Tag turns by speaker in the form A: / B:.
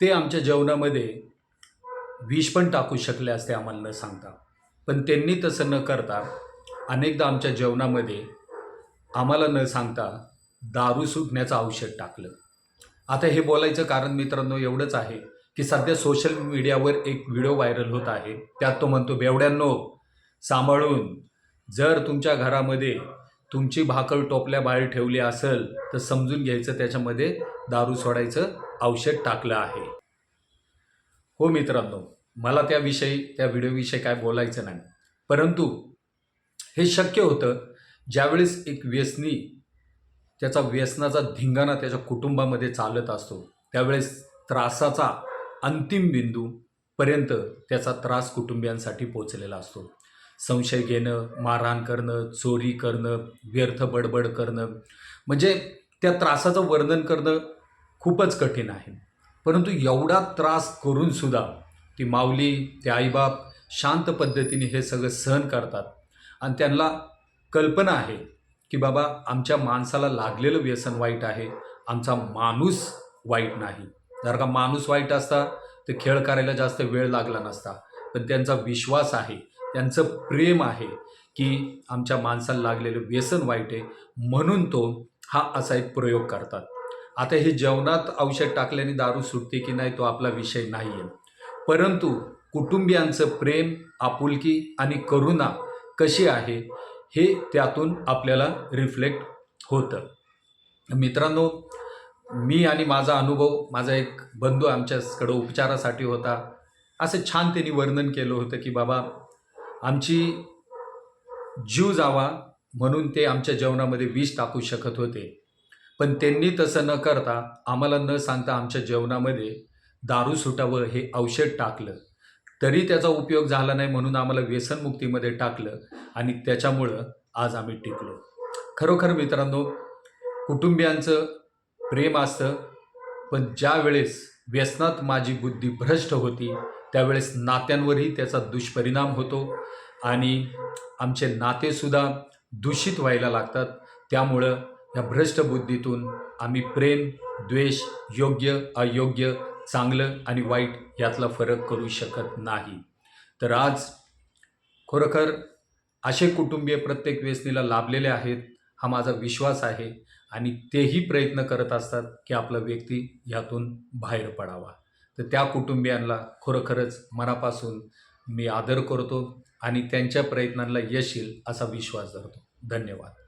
A: ते आमच्या जेवणामध्ये विष पण टाकू शकले असते आम्हाला न सांगता. पण त्यांनी तसं न करता अनेकदा आमच्या जेवणामध्ये आम्हाला न सांगता दारू सुटण्याचं औषध टाकलं. आता हे बोलायचं कारण मित्रांनो एवढंच आहे की सध्या सोशल मीडियावर एक व्हिडिओ व्हायरल होत आहे. त्यात तो म्हणतो बेवड्यांनो सांभाळून जर तुमच्या घरामध्ये तुमची भाकर टोपल्या बाहेर ठेवली असेल तर समजून घ्यायचं त्याच्यामध्ये दारू सोडायचं औषध टाकलं आहे. हो मित्रांनो मला त्याविषयी त्या व्हिडिओविषयी काय बोलायचं नाही. परंतु हे शक्य होतं ज्यावेळेस एक व्यसनी त्याचा व्यसनाचा धिंगाणा त्याच्या कुटुंबामध्ये चालत असतो त्यावेळेस त्रासाचा अंतिम बिंदूपर्यंत त्याचा त्रास कुटुंबियांसाठी पोचलेला असतो. संशय घेणं मारहाण करणं चोरी करणं व्यर्थ बडबड करणं म्हणजे त्या त्रासाचं वर्णन करणं खूपच कठीण आहे. परंतु एवढा त्रास करूनसुद्धा ती माऊली ते आईबाप शांत पद्धतीने हे सगळं सहन करतात. आणि त्यांना कल्पना आहे की बाबा आमच्या माणसाला लागलेलं व्यसन वाईट आहे आमचा माणूस वाईट नाही. जर का माणूस वाईट असता तर खेळ करायला जास्त वेळ लागला नसता. पण त्यांचा विश्वास आहे त्यांचं प्रेम आहे की आमच्या माणसाला लागलेलं व्यसन वाईट आहे म्हणून तो हा असा एक प्रयोग करतात. आता हे जेवणात औषध टाकल्याने दारू सुटते की नाही तो आपला विषय नाही आहे परंतु कुटुंबियांचं प्रेम आपुलकी आणि करुणा कशी आहे हे त्यातून आपल्याला रिफ्लेक्ट होतं. मित्रांनो मी आणि माझा अनुभव माझा एक बंधू आमच्याकडं उपचारासाठी होता. असं छान त्यांनी वर्णन केलं होतं की बाबा आमची जीव जावा म्हणून ते आमच्या जेवणामध्ये विष टाकू शकत होते. पण त्यांनी तसं न करता आम्हाला न सांगता आमच्या जेवणामध्ये दारू सुटावं हे औषध टाकलं. तरी त्याचा उपयोग झाला नाही म्हणून आम्हाला व्यसनमुक्तीमध्ये टाकलं आणि त्याच्यामुळं आज आम्ही टिकलो. खरोखर मित्रांनो कुटुंबियांचं प्रेम असतं पण ज्या वेळेस व्यसनात माझी बुद्धी भ्रष्ट होती त्यावेळेस नात्यांवरही त्याचा दुष्परिणाम होतो आणि आमचे नातेसुद्धा दूषित व्हायला लागतात. त्यामुळं या भ्रष्ट बुद्धीतून आम्ही प्रेम द्वेष योग्य अयोग्य चांगलं आणि वाईट यातला फरक करू शकत नाही. तर आज खरोखर असे कुटुंबीय प्रत्येक वेचणीला लाभलेले आहेत हा माझा विश्वास आहे आणि तेही प्रयत्न करत असतात की आपला व्यक्ती यातून बाहेर पडावा. तर त्या कुटुंबियांना खरोखरच मनापासून मी आदर करतो आणि त्यांच्या प्रयत्नांना यश येईल असा विश्वास धरतो. धन्यवाद.